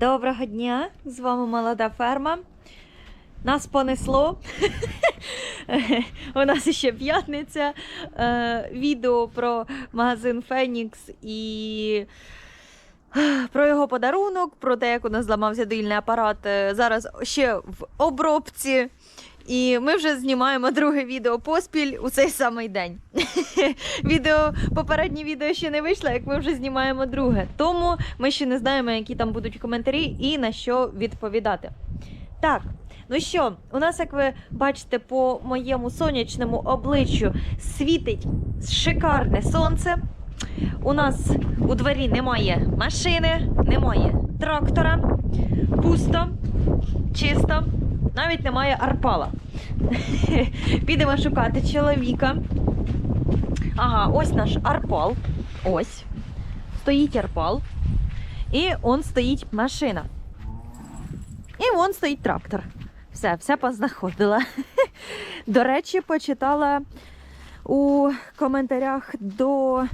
Доброго дня! З вами молода ферма. Нас понесло. У нас ще п'ятниця. Е, Відео про магазин Фенікс і е, про його подарунок, про те, як у нас зламався доїльний апарат. е, Зараз ще в обробці. І ми вже знімаємо друге відео поспіль у цей самий день. відео, попереднє відео ще не вийшло, як ми вже знімаємо друге. Тому ми ще не знаємо, які там будуть коментарі і на що відповідати. Так, ну що, у нас, як ви бачите, по моєму сонячному обличчю світить шикарне сонце. У нас у дворі немає машини, немає трактора, пусто, чисто, навіть немає арпала. Підемо шукати чоловіка. Ага, ось наш арпал. Ось. Стоїть арпал. І он стоїть машина. І вон стоїть трактор. Все, все познаходила. До речі, почитала у коментарях до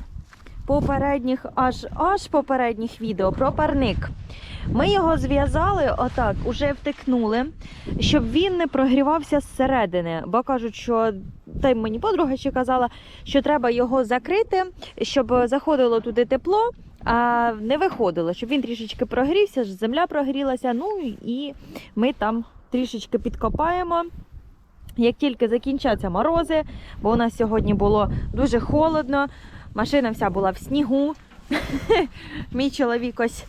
попередніх, аж аж попередніх відео про парник. Ми його зв'язали отак, уже втикнули, щоб він не прогрівався зсередини. Бо кажуть, що та й мені подруга ще казала, що треба його закрити, щоб заходило туди тепло, а не виходило, щоб він трішечки прогрівся, земля прогрілася. Ну і ми там трішечки підкопаємо. Як тільки закінчаться морози, бо у нас сьогодні було дуже холодно, машина вся була в снігу. Мій чоловік ось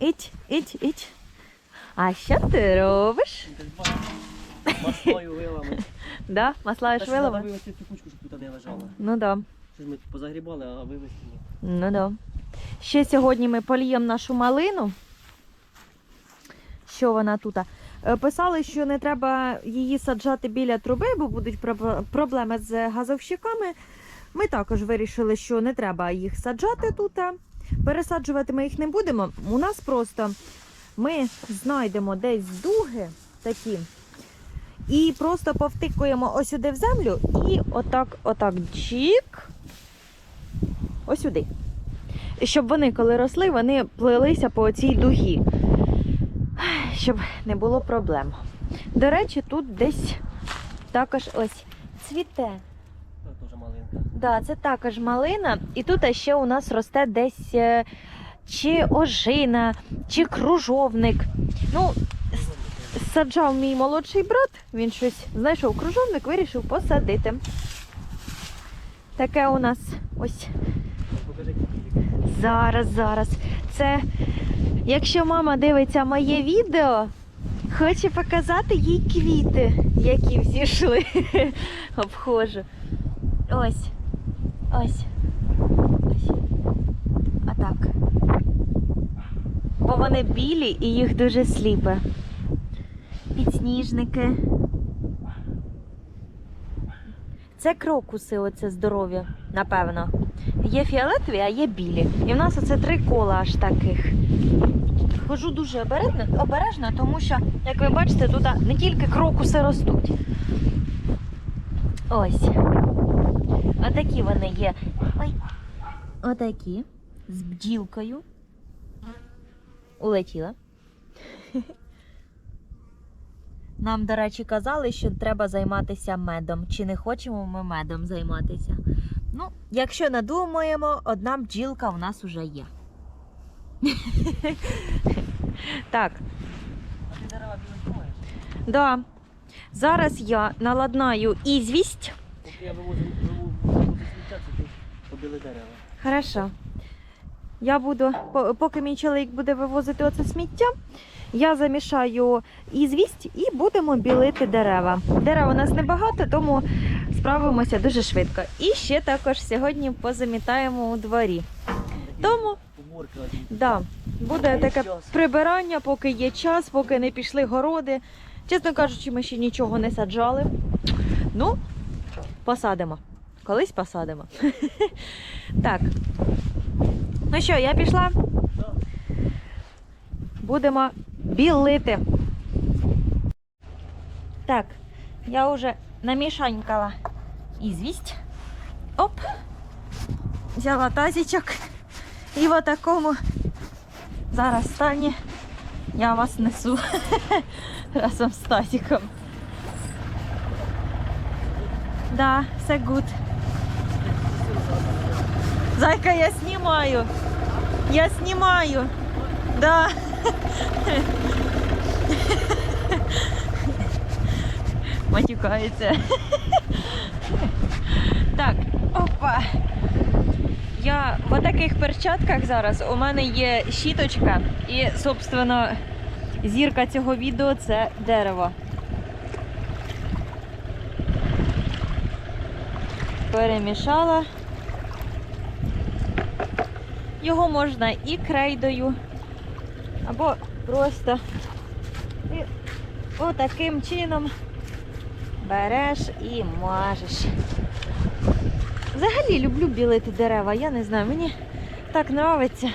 іть, іть, іть. А що ти робиш? Маслою вилами. Да? Маслаєш ж вилами? вивезти цю кучку, щоб тут не лежала. Ну да. Щось ми позагрібали, а вивезти ні. Ну да. Ще сьогодні ми поліємо нашу малину. Що вона тут? Е, Писали, що не треба її саджати біля труби, бо будуть проблеми з газовщиками. Ми також вирішили, що не треба їх саджати тут. Пересаджувати ми їх не будемо. У нас просто ми знайдемо десь дуги такі. І просто повтикуємо ось сюди в землю і отак, отак, чік. Ось сюди. Щоб вони, коли росли, вони плелися по цій дугі. Щоб не було проблем. До речі, тут десь також ось цвіте. Да, це також малина. І тут ще у нас росте десь е, чи ожина, чи кружовник. Ну, саджав мій молодший брат, він щось знайшов кружовник, вирішив посадити. Таке у нас ось Зараз, зараз. Це, якщо мама дивиться моє відео, хоче показати їй квіти, які взійшли. Обхожу. Ось. Ось. Ось. Отак. Бо вони білі і їх дуже сліпе. Підсніжники. Це крокуси, оце здоров'я, напевно. Є фіолетові, а є білі. І в нас оце три кола аж таких. Хожу дуже обережно, обережно, тому що, як ви бачите, тут не тільки крокуси ростуть. Ось. Отакі вони є. Ой. Отакі. З бджілкою. Улетіла. Нам, до речі, казали, що треба займатися медом. Чи не хочемо ми медом займатися? Ну, якщо надумаємо, одна бджілка в нас вже є. так, А ти дерева маєш? да. Зараз я наладнаю ізвість. Я вивозив вивозив сміття, це ти побіли дерева. Хорошо. Я буду, поки мій чоловік буде вивозити оце сміття, я замішаю ізвість і будемо білити дерева. Дерев у нас небагато, тому справимося дуже швидко. І ще також сьогодні позамітаємо у дворі. Тому Да, буде таке прибирання, поки є час, поки не пішли городи. Чесно кажучи, ми ще нічого не саджали. Ну, посадимо. Колись посадимо. Так. Ну що, я пішла? Будемо білити. Так, я вже намішанькала ізвість. Оп. Взяла тазічок. І в такому зараз стані Я вас несу разом з Тазіком. Да, все гуд. Зайка, я снимаю. Я снимаю. Да. Матюкається. Так, опа. Я в таких перчатках зараз. У мене є щіточка і, собственно, зірка цього відео це дерево. Перемішала. Його можна і крейдою, або просто і отаким чином береш і мажеш. Взагалі люблю білити дерева, я не знаю, мені так подобається.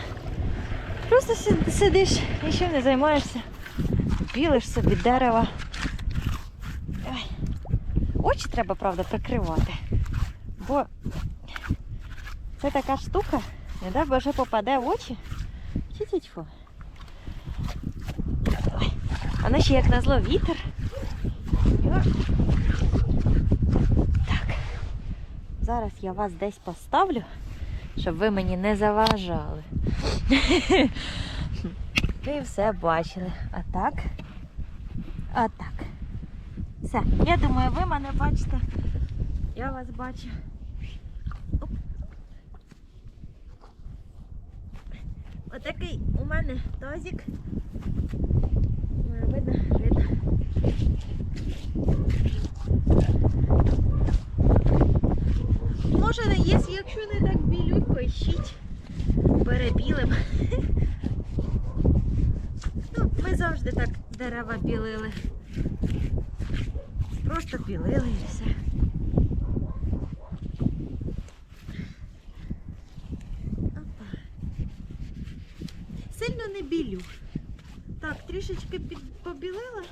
Просто си- сидиш, нічим не займаєшся, білиш собі дерева. Очі треба, правда, прикривати. Бо це така штука, не дай Боже попаде в очі. Тьфу-тьфу. Ой. Воно ще як назло вітер. Так. Зараз я вас десь поставлю, щоб ви мені не заважали. Ви все бачили. А так. А так. Все. Я думаю, ви мене бачите. Я вас бачу. Отакий у мене тазик. Видно, видно. Може якщо не так білють, пишіть. Перебілим. Ну, ми завжди так дерева білили. Просто білили і все. Опа. Сильно не білю. Так, трішечки побілила,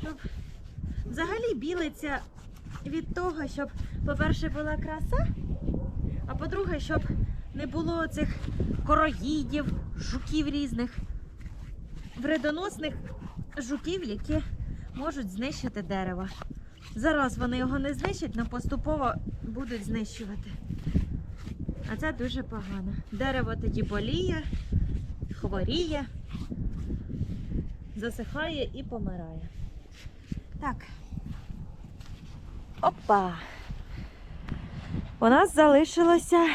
щоб взагалі білиться від того, щоб, по-перше, була краса, а по-друге, щоб не було цих короїдів, жуків різних, вредоносних жуків, які можуть знищити дерево. Зараз вони його не знищать, але поступово будуть знищувати. А це дуже погано. Дерево тоді боліє, хворіє, засихає і помирає. Так. Опа. У нас залишилося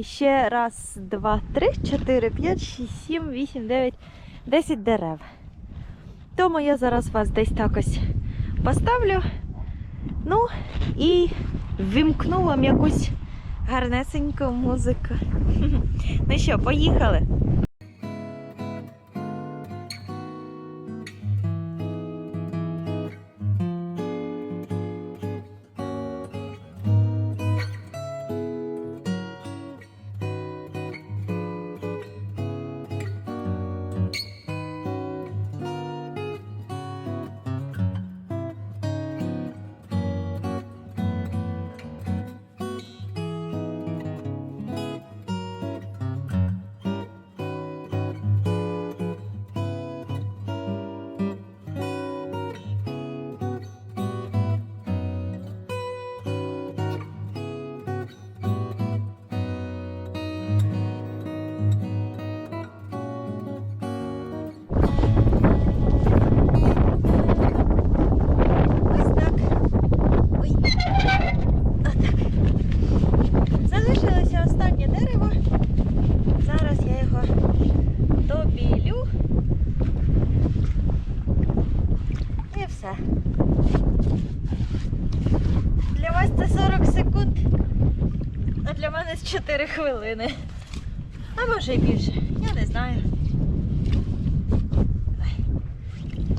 ще раз, два, три, чотири, п'ять, шість, сім, вісім, дев'ять, десять дерев. Тому я зараз вас десь так ось поставлю. Ну і вімкну вам якусь гарнесеньку музику. Ну що, поїхали? Хвилини. А може і більше. Я не знаю.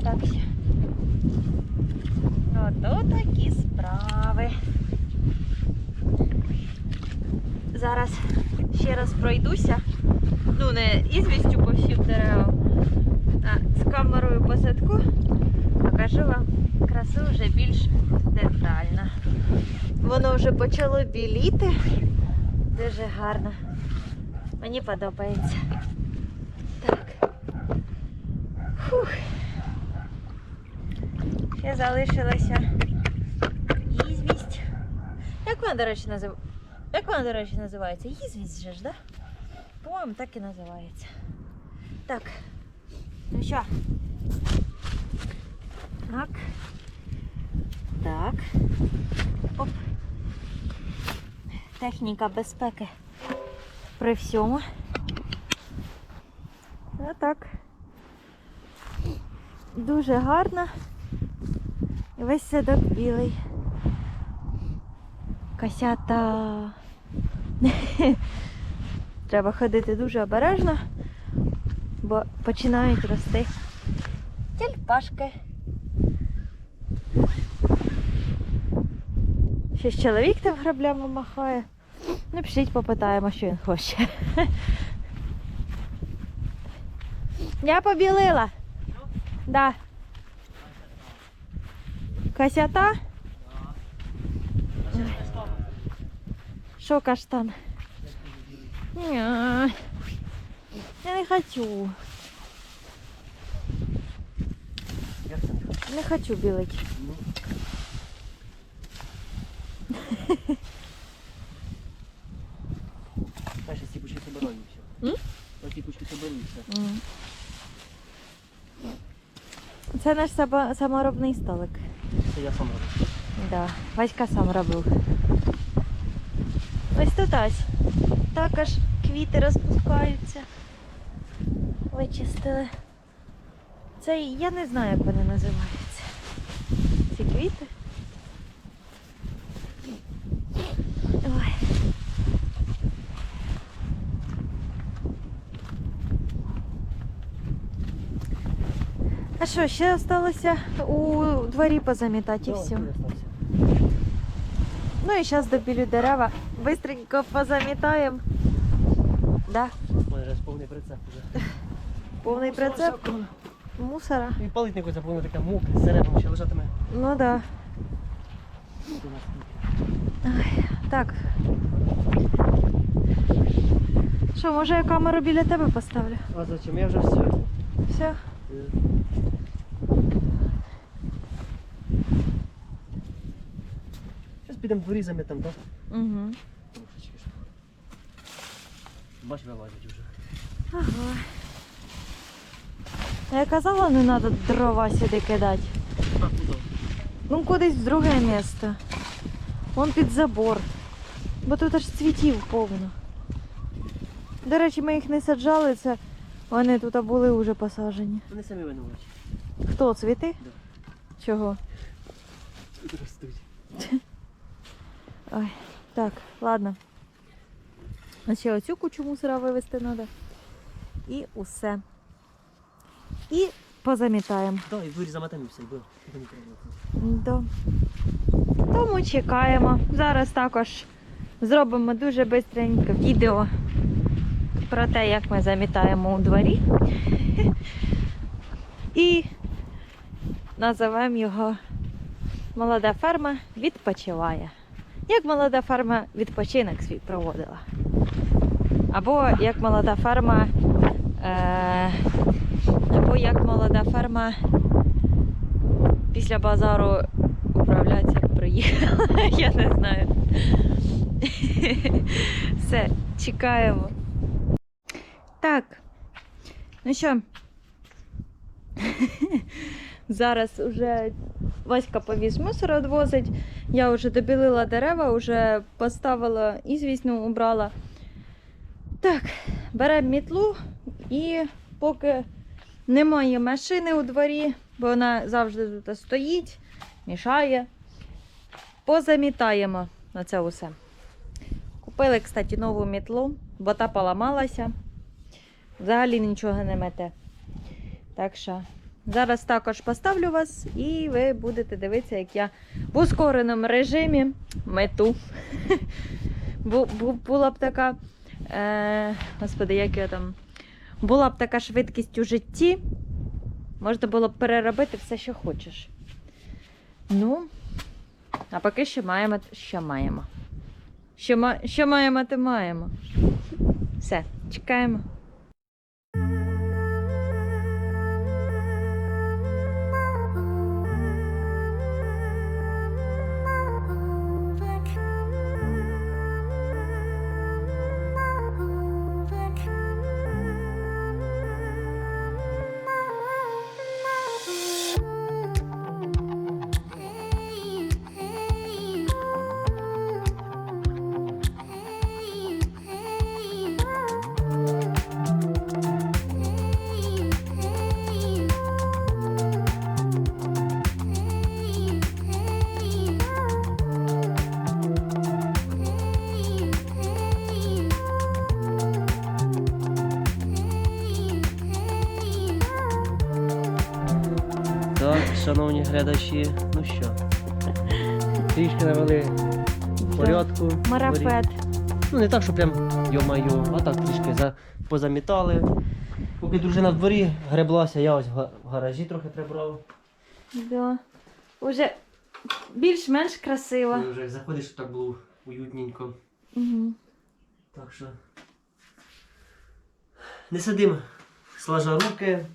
Так ще. Ото такі справи. Зараз ще раз пройдуся. Ну, не ізвістю по всім деревам, а з камерою по садку покажу вам красу вже більш детально. Воно вже почало біліти. Дуже гарно. Мені подобається. Так. Фу. ще залишилася ізвість. Як вона, до речі, назив... Як вона, до речі, називається? Ізвість же ж, да? По-моєму, так і називається. Так. Ну що? Так. Так. Оп. Техніка безпеки при всьому. Отак. Дуже гарно. Весь садок білий. Косята. Треба ходити дуже обережно, бо починають рости тюльпашки. Ще ж чоловік там граблями махає. Напишіть, попитаємо, що він хоче. Я побілила. Да. Косята? Що каштан? Я не хочу. Не хочу? Не Знаєш, ці пучки собираю і все. М? Оці пучки соберу і все. М. Це наш саба- саморобний столик. Це я сам роблю. Да, Васька сам робив. Ось тут ось. Також квіти розпускаються. Вичистили. Це я не знаю, як вони називаються. Ці квіти. Ой. А що, ще залишилося у дворі позамітати і все. Ну і зараз добілю дерева. Бистренько позамітаємо. Да, У мене вже повний прицеп уже. повний прицеп мусора. І хочеться, повно таке мокре, зеленому ще лежатиме. Ну да. Так. Що, може я камеру біля тебе поставлю? А зачем? Я вже все. Все. Підемо дворі замітимо, так? Угу. Бач, вилазить вже. Ага. Я казала, не треба дрова сюди кидати. А, куди? Ну, кудись в друге місце. Вон під забор. Бо тут аж цвітів повно. До речі, ми їх не саджали, це вони тут були вже посаджені. Вони самі винуваті. Хто цвіти? Да. Чого? Тут ростуть. Ой, так, ладно. А ще оцю кучу мусора вивезти треба. І усе. І позамітаємо. Так, і в дворі заметемо і. Да. Тому чекаємо. Зараз також зробимо дуже швидко відео про те, як ми замітаємо у дворі. І називаємо його Молода ферма відпочиває. Як молода ферма відпочинок свій проводила. Або як молода ферма. Е, або як молода ферма після базару управляться приїхала. Я не знаю. Все, чекаємо. Так. Ну що? Зараз уже Васька повіз мусор відвозить. Я вже добілила дерева, вже поставила ізвісну, убрала. Так, беремо мітлу і поки немає машини у дворі, бо вона завжди тут стоїть, мішає. Позамітаємо на це усе. Купили, кстати, нову мітлу, бо та поламалася. Взагалі нічого не мете. Так що зараз також поставлю вас і ви будете дивитися, як я в ускореному режимі мету. Бу- бу- Була б така. Е, господи, як я там. Була б така швидкість у житті, можна було б переробити все, що хочеш. Ну, а поки що маємо, що маємо. Що маємо, то маємо. Все, чекаємо. Шановні глядачі, ну що, трішки навели порядку. Марафет. Ну не так, що прям йо-майо, а так трішки за, позамітали. Поки дружина в дворі греблася, я ось в гаражі трохи прибрав. Да. Уже більш-менш красиво. І вже заходиш, щоб так було уютненько. Угу. Так що не сидим, сложа руки,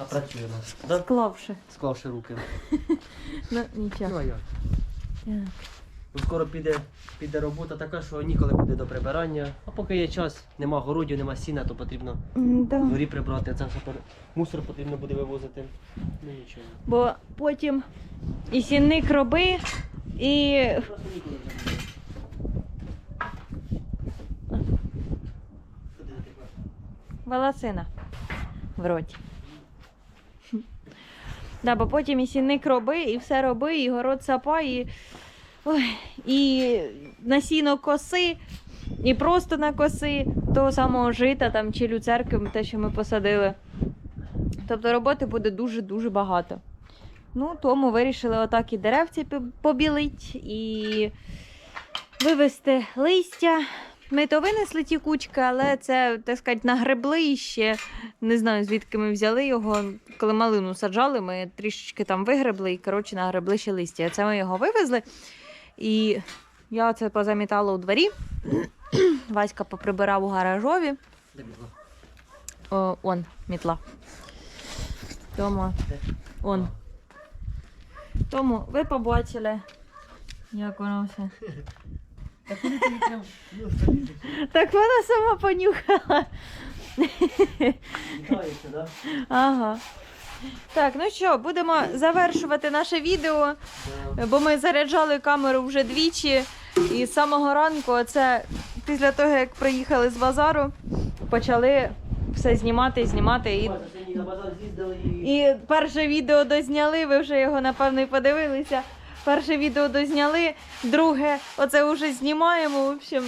а працюємо. Да? Склавши. Склавши руки. Ну, нічого. Ну а як? Так. Ну, скоро піде, піде робота така, що ніколи буде до прибирання. А поки є час, нема городів, нема сіна, то потрібно М, Да. в дворі прибрати, а це все пер- мусор потрібно буде вивозити. Ну нічого. Бо потім і сінник роби, і Просто ніколи вже буде. Ти волосина в роті. Да, бо потім і сінник роби, і все роби, і город сапа, і, ой, і на сіно коси, і просто на коси того самого жита там, чи люцерки, те, що ми посадили. Тобто роботи буде дуже-дуже багато. Ну, тому вирішили отак і деревці побілить, і вивезти листя. Ми то винесли ті кучки, але це, так сказати, нагребли ще. Не знаю, звідки ми взяли його. Коли малину саджали, ми трішечки там вигребли і, коротше, нагребли ще листя. Це ми його вивезли. І я це позамітала у дворі. Васька поприбирав у гаражові. О, он, мітла. Тому, он. Тому ви побачили, як воно все. Так вона сама понюхала. Да? Ага. Так, ну що, будемо завершувати наше відео, бо ми заряджали камеру вже двічі. І з самого ранку, це після того, як приїхали з базару, почали все знімати, знімати. І... і перше відео дозняли, ви вже його напевно і подивилися. Перше відео дозняли, друге, оце вже знімаємо. В общем,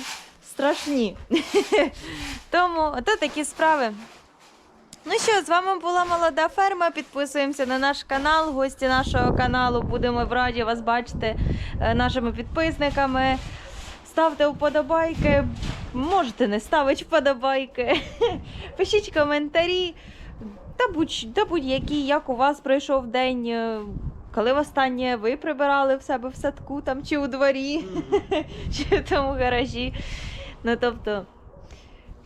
страшні. Тому ото такі справи. Ну що, з вами була молода ферма. Підписуємося на наш канал. Гості нашого каналу. Будемо в раді вас бачити е, нашими підписниками. Ставте вподобайки. Можете не ставити вподобайки. Пишіть коментарі. Та будь- та будь-які, як у вас пройшов день. Коли востаннє ви прибирали в себе в садку там чи у дворі, чи в тому гаражі. Ну тобто,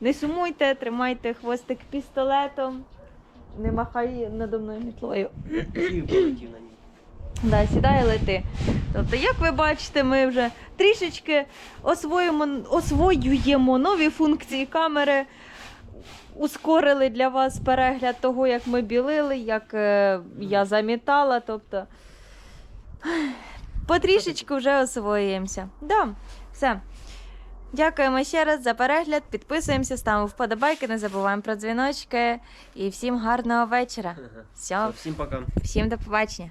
не сумуйте, тримайте хвостик пістолетом, не махай надо мною мітлою. Да, сідай і лети. Тобто, як ви бачите, ми вже трішечки освоюємо, освоюємо нові функції камери. Ускорили для вас перегляд того, як ми білили, як е, я замітала. Тобто потрішечку вже освоюємося. Да, все. Дякуємо ще раз за перегляд. Підписуємося, ставимо вподобайки, не забуваємо про дзвіночки. І всім гарного вечора. Все, Всім пока. всім до побачення.